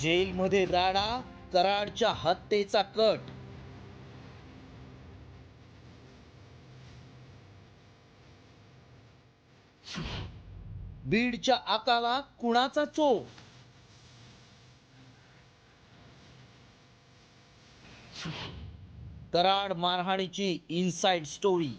जेलमध्ये राडा कराडच्या हत्येचा कट. बीडच्या आकाला कुणाचा चो कराड मारहाणीची इनसाइड स्टोरी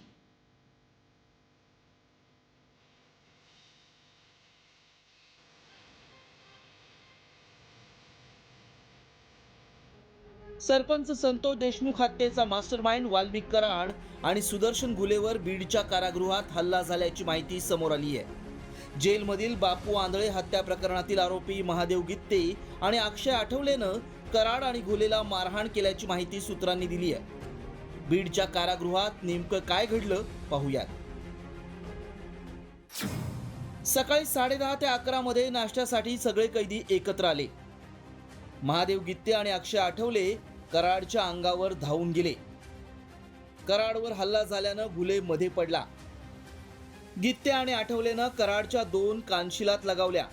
सरपंच संतोष देशमुख हत्येचा मास्टरमाइंड वाल्मिक कराड आणि सुदर्शन घुलेवर बीडच्या कारागृहात हल्ला झाल्याची माहिती समोर आली आहे. जेलमधील बापू आंधळे हत्या प्रकरणातील आरोपी महादेव गित्ते आणि अक्षय आठवलेनं कराड आणि घुलेला मारहाण केल्याची माहिती सूत्रांनी दिली आहे. बीडच्या कारागृहात नेमकं काय घडलं पाहूयात. सकाळी साडेदहा ते अकरामध्ये नाश्त्यासाठी सगळे कैदी एकत्र आले. महादेव गित्ते आणि अक्षय आठवले कराडच्या अंगावर धावून गेले. कराडवर हल्ला झाल्यानं गुले मध्ये पडला. गित्ते आणि आठवलेनं कराडच्या दोन कानशिलात लगावल्या.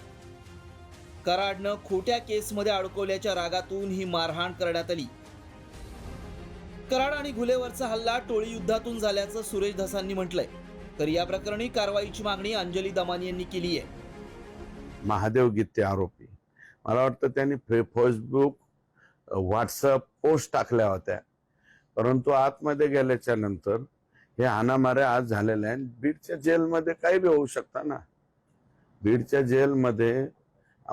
कराडनं खोट्या केसमध्ये अडकवल्याच्या रागातून ही मारहाण करण्यात आली. कराड आणि घुलेवरचा हल्ला टोळी युद्धातून झाल्याचं सुरेश धसांनी म्हटलंय. तर या प्रकरणी कारवाईची मागणी अंजली दमानी यांनी केली आहे महादेव गीते आरोपी. मला वाटतं त्यांनी फे फेसबुक व्हॉट्सअप पोस्ट टाकल्या होत्या. परंतु आतमध्ये गेल्याच्यानंतर हे हाणामारे आज झालेल्या आहेत. बीडच्या जेलमध्ये काही बी होऊ शकता ना. बीडच्या जेलमध्ये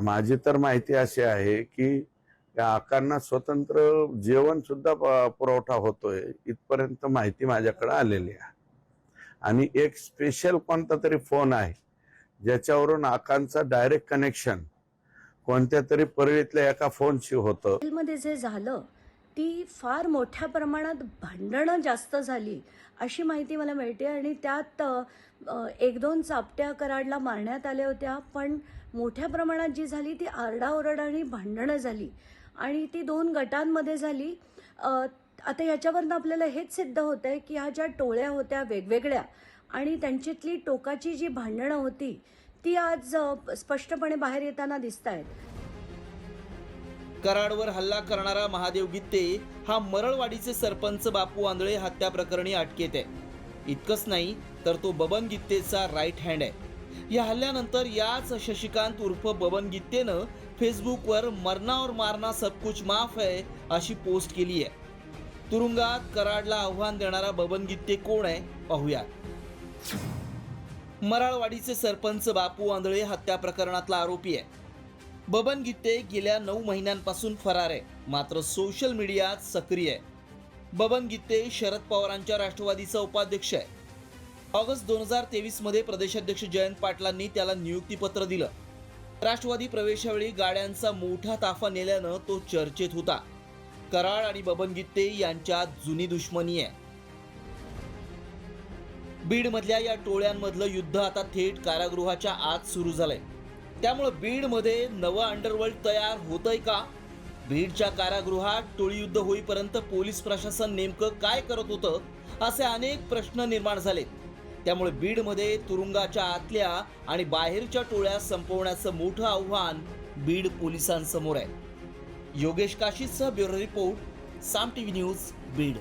माझी तर माहिती अशी आहे की या आकांना स्वतंत्र जेवण सुद्धा प- पुरवठा होतोय. इथपर्यंत माहिती माझ्याकडे आलेली आहे. आणि एक स्पेशल कोणता तरी फोन आहे ज्याच्यावरून आकांचा डायरेक्ट कनेक्शन कोणत्या तरी परळीतल्या एका फोनशी होतं. मध्ये जे झालं ती फार मोठ्या प्रमाणात भांडणं जास्त झाली अशी माहिती मला मिळते. आणि त्यात एक दोन चापट्या कराडला मारण्यात आल्या होत्या पण मोठ्या प्रमाणात जी झाली ती आरडाओरड आणि भांडणं झाली. आणि ती दोन गटांमध्ये झाली. आता याच्यावरनं आपल्याला हेच सिद्ध होत आहे की ह्या ज्या टोळ्या होत्या वेगवेगळ्या आणि त्यांच्यातली टोकाची जी भांडणं होती ती आज स्पष्टपणे बाहेर येताना दिसत आहेत कराडवर हल्ला करणारा महादेव गित्ते हा मरळवाडीचे सरपंच बापू आंधळे हत्या प्रकरणी अटकेत आहे. इतकंच नाही तर तो बबन गित्तेचा राईट हँड आहे. या हल्ल्यानंतर याच शशिकांत उर्फ बबन गित्तेनं फेसबुकवर मरणावर मारना सब कुछ माफ है अशी पोस्ट केली आहे. तुरुंगात कराडला आव्हान देणारा बबन गित्ते कोण आहे? पाहूया मराळवाडीचे सरपंच बापू आंधळे हत्या प्रकरणातला आरोपी आहे. बबन गीते गेल्या नऊ महिन्यांपासून फरार आहे. मात्र सोशल मीडियात सक्रिय आहे. बबन गीते शरद पवारांच्या राष्ट्रवादीचा उपाध्यक्ष आहे. ऑगस्ट दोन हजार तेवीसमध्ये प्रदेशाध्यक्ष जयंत पाटलांनी त्याला नियुक्तीपत्र दिलं. राष्ट्रवादी प्रवेशावेळी गाड्यांचा मोठा ताफा नेल्यानं तो चर्चेत होता. कराळ आणि बबन गीते यांच्यात जुनी दुश्मनी आहे. बीडमधल्या या टोळ्यांमधलं युद्ध आता थेट कारागृहाच्या आत सुरू झालंय. त्यामुळं बीडमध्ये नवं अंडरवर्ल्ड तयार होतंय का? बीडच्या कारागृहात टोळीयुद्ध होईपर्यंत पोलीस प्रशासन नेमकं काय करत होतं? असे अनेक प्रश्न निर्माण झालेत. त्यामुळे बीडमध्ये तुरुंगाच्या आतल्या आणि बाहेरच्या टोळ्या संपवण्याचं मोठं आव्हान बीड पोलिसांसमोर आहे. Yogesh काशीदसह bureau report Saam TV news Beed.